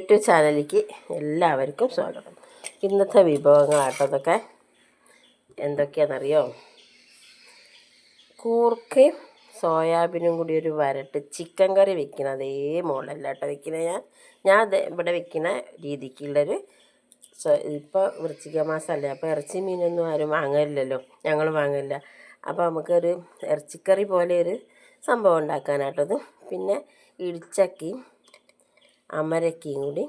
YouTube ചാനലിലേക്ക് എല്ലാവർക്കും സ്വാഗതം. ഇന്നത്തെ വിഭവങ്ങളാട്ടോ അതൊക്കെ എന്തൊക്കെയാണെന്നറിയോ? കൂർക്കയും സോയാബീനും കൂടി ഒരു വരട്ട് ചിക്കൻ കറി വെക്കുന്ന അതേ മോളല്ല കേട്ടോ വെക്കുന്നത് ഞാൻ ഞാൻ ഇവിടെ വെക്കുന്ന രീതിക്കുള്ളൊരു ഇപ്പോൾ വൃശ്ചിക മാസമല്ലേ അപ്പോൾ ഇറച്ചി മീനൊന്നും ആരും വാങ്ങലില്ലല്ലോ. ഞങ്ങൾ വാങ്ങില്ല അപ്പോൾ നമുക്കൊരു ഇറച്ചിക്കറി പോലെ ഒരു സംഭവം ഉണ്ടാക്കാനായിട്ടത്. പിന്നെ ഇടിച്ചക്കയും അമരക്കയും കൂടി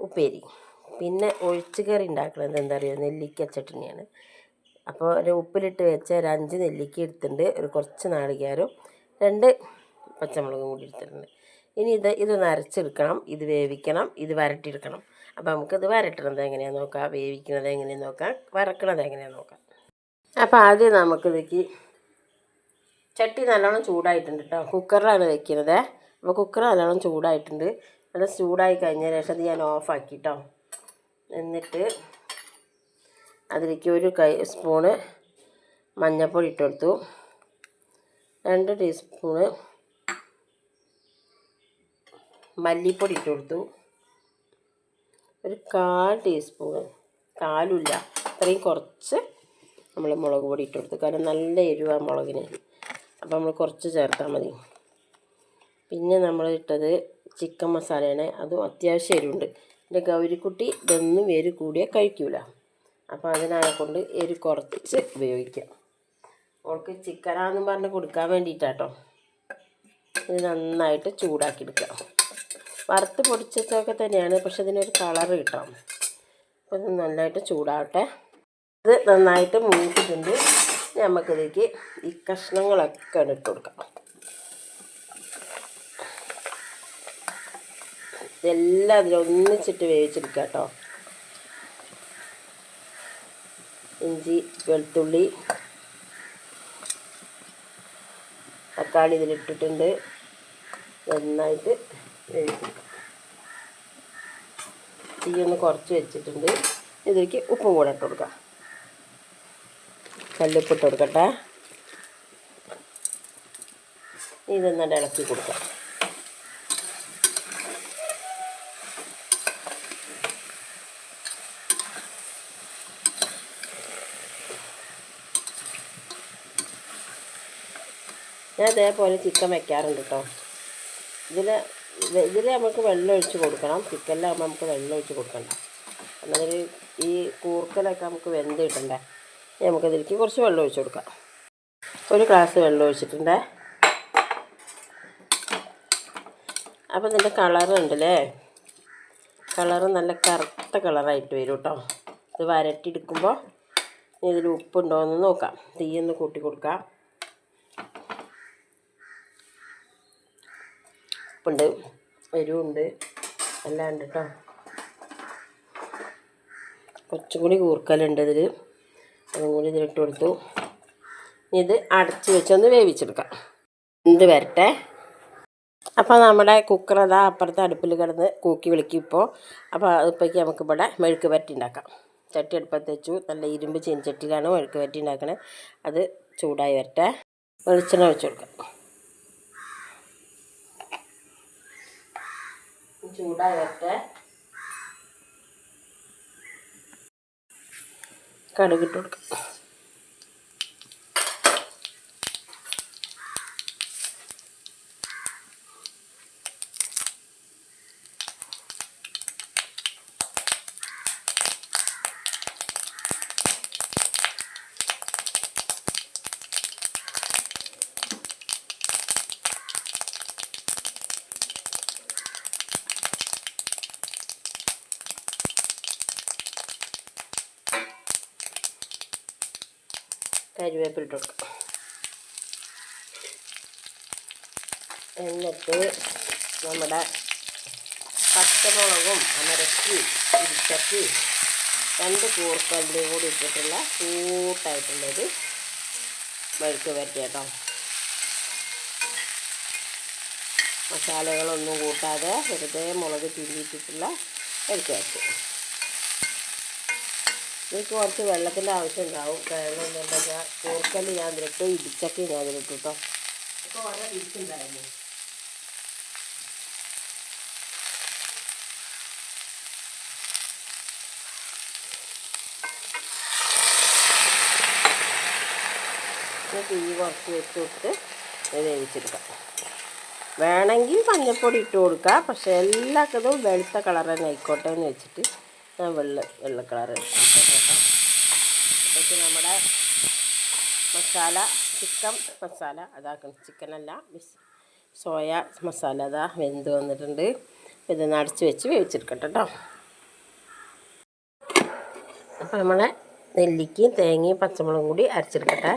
ഉപ്പേരി. പിന്നെ ഒഴിച്ച് കറി ഉണ്ടാക്കുന്നത് എന്താ പറയുക നെല്ലിക്ക ചട്ടിനിയാണ് അപ്പോൾ ഒരു ഉപ്പിലിട്ട് വെച്ച ഒരു അഞ്ച് നെല്ലിക്ക എടുത്തിട്ടുണ്ട്. ഒരു കുറച്ച് നാളികേരം രണ്ട് പച്ചമുളകും കൂടി എടുത്തിട്ടുണ്ട്. ഇനി ഇത് ഇതൊന്ന് അരച്ചെടുക്കണം. ഇത് വേവിക്കണം. ഇത് വരട്ടിയെടുക്കണം. അപ്പോൾ നമുക്കിത് വരട്ടണത് എങ്ങനെയാണെന്ന് നോക്കാം? വേവിക്കുന്നത് എങ്ങനെയാണെന്ന് നോക്കാം? വറക്കണത് എങ്ങനെയാണെന്ന് നോക്കാം? അപ്പോൾ ആദ്യം നമുക്കിതേക്ക് ചട്ടി നല്ലോണം ചൂടായിട്ടുണ്ട് കേട്ടോ. കുക്കറിലാണ് വെക്കുന്നത് അപ്പോൾ കുക്കർ നല്ലോണം ചൂടായിട്ടുണ്ട്. നല്ല ചൂടായി കഴിഞ്ഞ ശേഷം അത് ഞാൻ ഓഫാക്കി കേട്ടോ എന്നിട്ട് അതിലേക്ക് ഒരു കൈ സ്പൂണ് മഞ്ഞൾപ്പൊടി ഇട്ട് കൊടുത്തു. രണ്ട് ടീസ്പൂണ് മല്ലിപ്പൊടി ഇട്ട് കൊടുത്തു. ഒരു കാൽ ടീസ്പൂണ് കാലുമില്ല അത്രയും കുറച്ച് നമ്മൾ മുളക് പൊടി ഇട്ട് കൊടുത്തു. കാരണം നല്ല എരിവാണ് മുളകിന്. അപ്പോൾ നമ്മൾ കുറച്ച് ചേർത്താൽ മതി. പിന്നെ നമ്മൾ ഇട്ടത് ചിക്കൻ മസാലയാണ്. അതും അത്യാവശ്യം എരിവുണ്ട്. എന്റെ ഗൗരിക്കുട്ടി ഇതൊന്നും എരി കൂടിയാൽ കഴിക്കൂല. അപ്പോൾ അതിനായ കൊണ്ട് എരി കുറച്ച് ഉപയോഗിക്കാം. ഓൾക്ക് ചിക്കനാന്ന് പറഞ്ഞ് കൊടുക്കാൻ വേണ്ടിയിട്ടാട്ടോ ഇത് നന്നായിട്ട് ചൂടാക്കി എടുക്കാം വറുത്ത് പൊടിച്ചതൊക്കെ തന്നെയാണ് പക്ഷെ ഇതിനൊരു കളർ കിട്ടാം അപ്പോൾ ഇത് നന്നായിട്ട് ചൂടാവട്ടെ. ഇത് നന്നായിട്ട് മൂത്തിട്ടുണ്ട് നമുക്കിതിലേക്ക് ഈ കഷ്ണങ്ങളൊക്കെ ഇട്ട് കൊടുക്കാം. ഇതെല്ലാം അതിൽ ഒന്നിച്ചിട്ട് വേവിച്ചെടുക്കുക കേട്ടോ. ഇഞ്ചി വെളുത്തുള്ളി തക്കാളി ഇതിലിട്ടിട്ടുണ്ട്. നന്നായിട്ട് വേവിച്ചെടുക്കാം. തീയൊന്ന് കുറച്ച് വെച്ചിട്ടുണ്ട്. ഇതിലേക്ക് ഉപ്പും കൂടെ ഇട്ട് കൊടുക്കാം. കല്ലുപ്പിട്ട് കൊടുക്കട്ടെ. ഇതൊന്നും ഇളക്കി കൊടുക്കാം. ഞാൻ ഇതേപോലെ ചിക്കൻ വെക്കാറുണ്ട് കേട്ടോ ഇതിൽ ഇതിൽ നമുക്ക് വെള്ളം ഒഴിച്ച് കൊടുക്കണം. ചിക്കനിലാകുമ്പോൾ നമുക്ക് വെള്ളം ഒഴിച്ച് കൊടുക്കണ്ട. എന്നാൽ ഈ കൂർക്കലൊക്കെ നമുക്ക് വെന്ത് കിട്ടണ്ടേ? നമുക്കതിലേക്ക് കുറച്ച് വെള്ളം ഒഴിച്ച് കൊടുക്കാം. ഒരു ഗ്ലാസ് വെള്ളം ഒഴിച്ചിട്ടുണ്ട്. അപ്പോൾ ഇതിന്റെ കളർ ഉണ്ടല്ലേ കളറ് നല്ല കറുത്ത കളറായിട്ട് വരും കേട്ടോ ഇത് വരട്ടിയെടുക്കുമ്പോൾ ഇതിൽ ഉപ്പുണ്ടോ എന്ന് നോക്കാം. തീയൊന്ന് കൂട്ടി കൊടുക്കാം. ഉപ്പുണ്ട് എരിവുണ്ട് എല്ലാം ഉണ്ട് കേട്ടോ കുറച്ചും കൂടി കൂർക്കലുണ്ട് ഇതിൽ അതും കൂടി ഇതിലിട്ട് കൊടുത്തു. ഇത് അടച്ച് വെച്ചൊന്ന് വേവിച്ചെടുക്കാം. എന്ത് വരട്ടെ? അപ്പോൾ നമ്മുടെ കുക്കർ അതാ അപ്പുറത്തെ അടുപ്പിൽ കിടന്ന് കൂക്കി വിളിക്കും ഇപ്പോൾ അപ്പോൾ അതിപ്പോഴേക്ക് നമുക്ക് ഇവിടെ മെഴുക്ക് വരട്ടി ഉണ്ടാക്കാം. ചട്ടി അടുപ്പത്ത് വെച്ചു. നല്ല ഇരുമ്പ് ചീനച്ചട്ടിയിലാണ് മെഴുക്ക് വരട്ടി ഉണ്ടാക്കണത് അത് ചൂടായി വരട്ടെ. വെളിച്ചെണ്ണ വെച്ചു കൊടുക്കാം. ചൂടായി വരട്ടെ കടുകിട്ട് കൊടുക്കാം. കരിവേപ്പില ഇട്ട് കൊടുക്കാം. എന്നിട്ട് നമ്മുടെ പച്ചമുളകും അമരക്കി ഇരിച്ചക്കി രണ്ട് കൂർക്കല്ലിയും കൂടി ഇട്ടിട്ടുള്ള കൂട്ടായിട്ടുള്ളൊരു മെഴുക്ക് വരട്ടി കേട്ടോ. മസാലകളൊന്നും കൂട്ടാതെ വെറുതെ മുളക് തിരിയിട്ടിട്ടുള്ള മെഴുക്ക് വരട്ടി. നിങ്ങൾക്ക് കുറച്ച് വെള്ളത്തിന്റെ ആവശ്യം ഉണ്ടാവും. കാരണം എന്താ വെച്ചാൽ കൂർക്കൽ ഞാൻ ഇതിലിട്ടു ഇടിച്ചൊക്കെ ഞാൻ ഇതിലിട്ടു കേട്ടോ ഇപ്പോൾ വളരെ ഇടിച്ചുണ്ടായിരുന്നു തീ കുറച്ച് വെച്ച് കൊടുത്ത് വേവിച്ചെടുക്കാം. വേണമെങ്കിൽ മഞ്ഞൾപ്പൊടി ഇട്ട് കൊടുക്കാം. പക്ഷെ എല്ലാത്തതും വെളുത്ത കളർ തന്നെ ആയിക്കോട്ടെ എന്ന് വെച്ചിട്ട് ഞാൻ വെള്ള വെള്ള കളർ അപ്പോഴേക്ക് നമ്മുടെ മസാല ചിക്കൻ മസാല. അതാക്കണം ചിക്കനല്ല സോയ മസാല അതാ വെന്ത് വന്നിട്ടുണ്ട്. ഇത് അടച്ച് വെച്ച് വേവിച്ചെടുക്കട്ടെ കേട്ടോ അപ്പോൾ നമ്മളെ നെല്ലിക്കയും തേങ്ങയും പച്ചമുളകും കൂടി അരച്ചെടുക്കട്ടെ.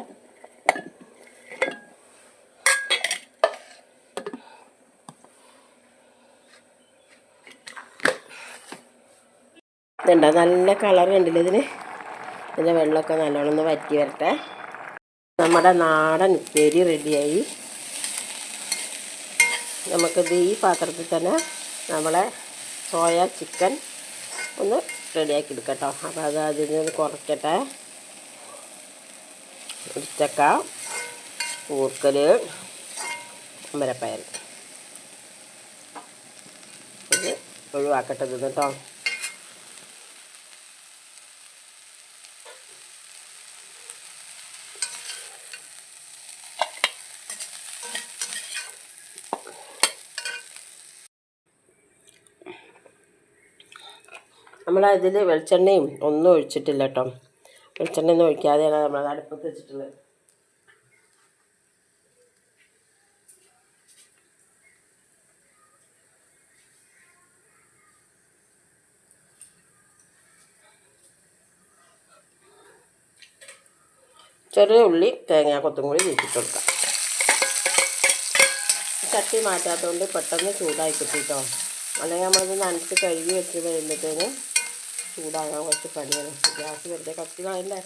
ഇതുണ്ടോ? നല്ല കളർ ഉണ്ടല്ലോ ഇതിന്? ഇതിന്റെ വെള്ളമൊക്കെ നല്ലോണം ഒന്ന് വറ്റി വരട്ടെ. നമ്മുടെ നാടൻ ഉപ്പേരി റെഡിയായി. നമുക്കിത് ഈ പാത്രത്തിൽ തന്നെ നമ്മളെ സോയ ചിക്കൻ ഒന്ന് റെഡിയാക്കി എടുക്കട്ടോ. അപ്പോൾ അത് അതിൽ നിന്ന് കുറയ്ക്കട്ടെ. ഉച്ചക്ക കൂർക്കൽ അമരപ്പയർ ഇത് ഒഴിവാക്കട്ടെ ഇത് കേട്ടോ. നമ്മൾ അതിൽ വെളിച്ചെണ്ണയും ഒന്നും ഒഴിച്ചിട്ടില്ല കേട്ടോ വെളിച്ചെണ്ണ ഒന്നും ഒഴിക്കാതെയാണ് നമ്മൾ അടുപ്പത്ത് വെച്ചിട്ടുള്ളത്. ചെറിയ ഉള്ളി തേങ്ങ കൊത്തും കൂടി വീട്ടിട്ട് കൊടുക്കാം. ചട്ടി മാറ്റാത്തതുകൊണ്ട് പെട്ടെന്ന് ചൂടായി കിട്ടിട്ടോ അല്ലെങ്കിൽ നമ്മളത് നനച്ച് കഴുകി വെച്ച് കഴിയുമ്പോഴത്തേന് ചൂടാകാൻ കുറച്ച് പണിയാണ്. ഗ്യാസ് വെറുതെ കത്തി കളയല്ലേ?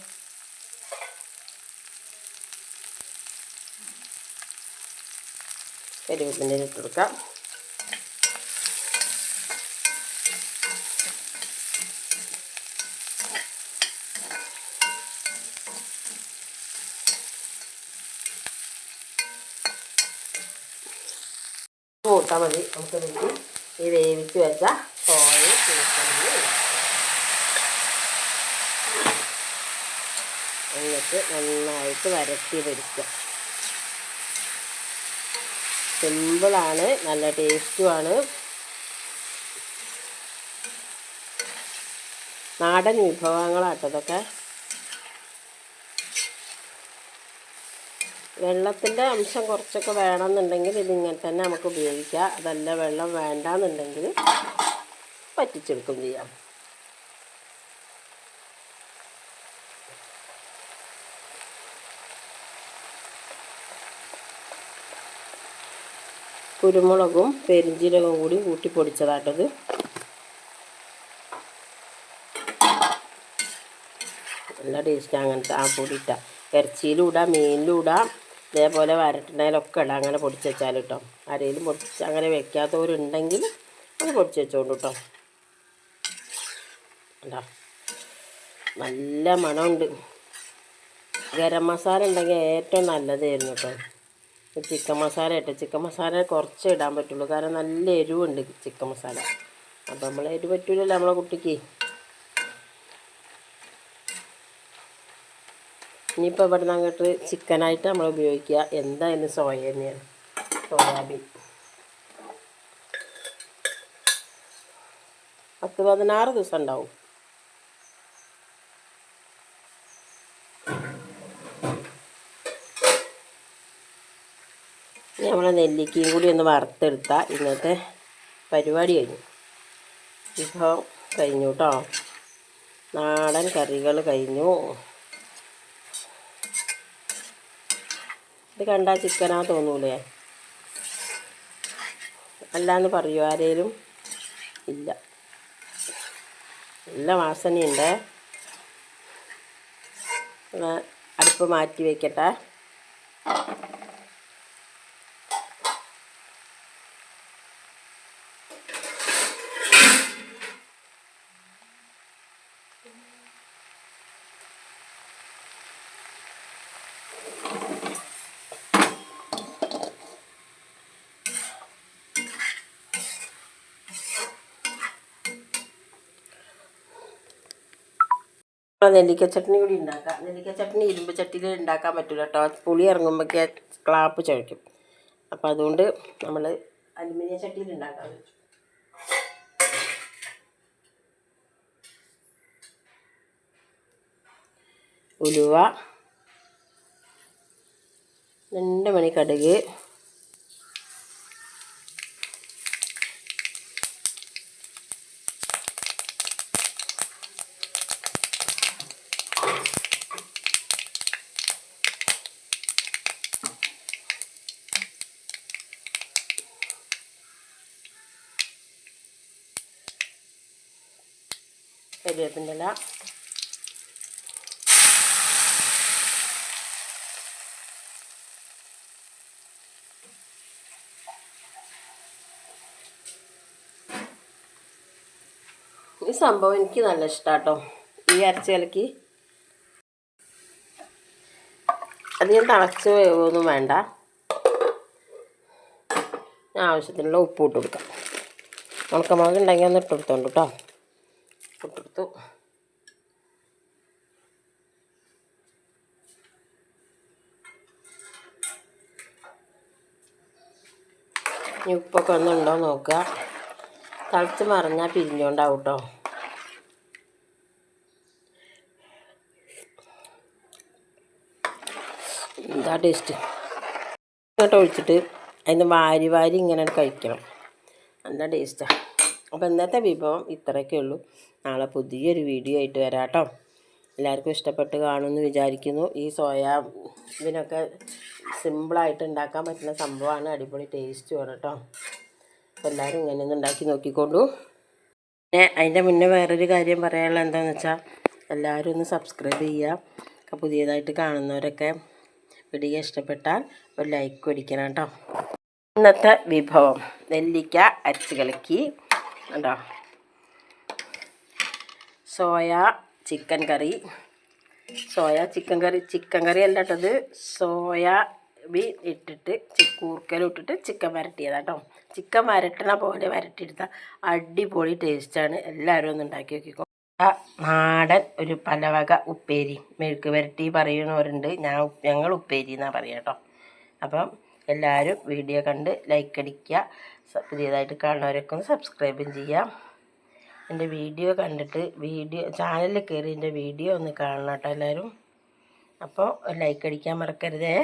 കരിവേപ്പിന്റെ ഇട്ട് കൊടുക്കാം കൂട്ടാൽ മതി. നമുക്ക് ഇതിലേക്ക് ഈ വേവിച്ച് വെച്ച സോയ ചൂക്കണി എന്നിട്ട് നന്നായിട്ട് വരട്ടി പൊരിക്കുക സിമ്പിളാണ് നല്ല ടേസ്റ്റുമാണ്. നാടൻ വിഭവങ്ങളാട്ടോ ഇതൊക്കെ. വെള്ളത്തിന്റെ അംശം കുറച്ചൊക്കെ വേണമെന്നുണ്ടെങ്കിൽ ഇതിങ്ങനെ തന്നെ നമുക്ക് ഉപയോഗിക്കാം. അതല്ല വെള്ളം വേണ്ടാന്നുണ്ടെങ്കിൽ പറ്റിച്ചെടുക്കും ചെയ്യാം. കുരുമുളകും പെരിഞ്ചീരകവും കൂടി കൂട്ടി പൊടിച്ചതാട്ടത്. നല്ല ടേസ്റ്റ് അങ്ങനത്തെ ആ പൊടി ഇട്ടാൽ ഇറച്ചിയിലും ഇടാം മീനിലും ഇടാം ഇതേപോലെ വരട്ടണേലൊക്കെ ഇടാം. അങ്ങനെ പൊടിച്ച് വെച്ചാൽ കേട്ടോ ആരെങ്കിലും പൊടിച്ച് അങ്ങനെ വെക്കാത്തവരുണ്ടെങ്കിൽ അത് പൊടിച്ച് വെച്ചോണ്ട് കേട്ടോ ഉണ്ടോ നല്ല മണമുണ്ട്. ഗരം മസാല ഉണ്ടെങ്കിൽ ഏറ്റവും നല്ലതായിരുന്നു കേട്ടോ ചിക്കൻ മസാല ഇട്ട്. ചിക്കൻ മസാല കുറച്ച് ഇടാൻ പറ്റുള്ളൂ. കാരണം നല്ല എരിവുണ്ട് ചിക്കൻ മസാല. അപ്പം നമ്മൾ എരിവ് പറ്റൂലല്ലോ നമ്മളെ കുട്ടിക്ക്. ഇനിയിപ്പോൾ ഇവിടെ നിന്ന് അങ്ങോട്ട് ചിക്കനായിട്ട് നമ്മൾ ഉപയോഗിക്കുക. എന്തായാലും സോയ തന്നെയാണ്. സോയാബീൻ. പത്ത് പതിനാറ് ദിവസം ഉണ്ടാവും. നമ്മളെ നെല്ലിക്കയും കൂടി ഒന്ന് വറുത്തെടുത്താൽ ഇന്നത്തെ പരിപാടി കഴിഞ്ഞു. വിഭവം കഴിഞ്ഞു കേട്ടോ നാടൻ കറികൾ കഴിഞ്ഞു. ഇത് കണ്ടാൽ ചിക്കനാ തോന്നൂലേ? അല്ലാന്ന് പറയൂ ആരേലും ഇല്ല. നല്ല വാസനയുണ്ട്. അടുപ്പ് മാറ്റി വയ്ക്കട്ടെ നെല്ലിക്ക ചട്നി കൂടി ഉണ്ടാക്കാം നെല്ലിക്ക ചട്നി ഇരുമ്പ് ചട്ടിയിൽ ഉണ്ടാക്കാൻ പറ്റില്ല കേട്ടോ പുളി ഇറങ്ങുമ്പോഴേക്ക് ക്ലാപ്പ് ചുഴയ്ക്കും അപ്പോൾ അതുകൊണ്ട് നമ്മൾ അലുമിനിയം ചട്ടിയിൽ ഉണ്ടാക്കാൻ വെച്ചു ഉലുവ. രണ്ട് മണി കടുക്. കരിവേപ്പിന്റെ ഇല ഈ സംഭവം എനിക്ക് നല്ല ഇഷ്ടാട്ടോ. ഈ അരച്ച് കലക്കി അധികം തിളച്ച് വേവൊന്നും വേണ്ട. ഞാൻ ആവശ്യത്തിനുള്ള ഉപ്പ് ഇട്ട് കൊടുക്കാം. ഉണക്കമുളക് ഉണ്ടെങ്കിൽ ഒന്ന് ഇട്ട് കൊടുത്തോണ്ട് കേട്ടോ. ഇനി ഉപ്പൊക്കെ ഒന്നുണ്ടോ നോക്കുക. തളിച്ച് മറിഞ്ഞാൽ പിരിഞ്ഞോണ്ടാവും കേട്ടോ എന്താ ടേസ്റ്റ്? ഇങ്ങോട്ട് ഒഴിച്ചിട്ട് അതിന് വാരി വാരി ഇങ്ങനെ കഴിക്കണം. നല്ല ടേസ്റ്റാണ് അപ്പോൾ ഇന്നത്തെ വിഭവം ഇത്രയൊക്കെ ഉള്ളൂ. നാളെ പുതിയൊരു വീഡിയോ ആയിട്ട് വരാം കേട്ടോ എല്ലാവർക്കും ഇഷ്ടപ്പെട്ട് കാണുമെന്ന് വിചാരിക്കുന്നു. ഈ സോയാ ഇതിനൊക്കെ സിമ്പിളായിട്ട് ഉണ്ടാക്കാൻ പറ്റുന്ന സംഭവമാണ്. അടിപൊളി ടേസ്റ്റുമാണ് കേട്ടോ. അപ്പോൾ എല്ലാവരും ഇങ്ങനെ ഒന്ന് ഉണ്ടാക്കി നോക്കിക്കൊണ്ടു പിന്നെ അതിന്റെ മുന്നേ വേറൊരു കാര്യം പറയാനുള്ള എന്താണെന്ന് വെച്ചാൽ എല്ലാവരും ഒന്ന് സബ്സ്ക്രൈബ് ചെയ്യുക. പുതിയതായിട്ട് കാണുന്നവരൊക്കെ വീഡിയോ ഇഷ്ടപ്പെട്ടാൽ ഒരു ലൈക്ക് പിടിക്കണം കേട്ടോ. ഇന്നത്തെ വിഭവം നെല്ലിക്ക അരച്ച് കലക്കി. കണ്ടോ? Soya chicken curry. Soya chicken curry chicken curry അല്ല കേട്ടത് സോയ ബീൻ ഇട്ടിട്ട് കൂർക്കലും ഇട്ടിട്ട് ചിക്കൻ കേട്ടോ. ചിക്കൻ വരട്ടണ പോലെ വരട്ടിയെടുത്ത അടിപൊളി ടേസ്റ്റാണ് എല്ലാവരും ഒന്ന് ഉണ്ടാക്കി നോക്കിക്കോ. നാടൻ ഒരു പലവക ഉപ്പേരി. മെഴുക്ക് വരട്ടി പറയുന്നവരുണ്ട്. ഞാൻ ഞങ്ങൾ ഉപ്പേരി എന്നാണ് പറയുക കേട്ടോ. അപ്പം എല്ലാവരും വീഡിയോ കണ്ട് ലൈക്ക് അടിക്കുക. പുതിയതായിട്ട് കാണുന്നവരൊക്കെ ഒന്ന് സബ്സ്ക്രൈബും ചെയ്യാം. എന്റെ വീഡിയോ കണ്ടിട്ട് വീഡിയോ ചാനലിൽ കയറി എന്റെ വീഡിയോ ഒന്ന് കാണണം കേട്ടോ എല്ലാവരും. അപ്പോൾ ലൈക്ക് അടിക്കാൻ മറക്കരുതേ.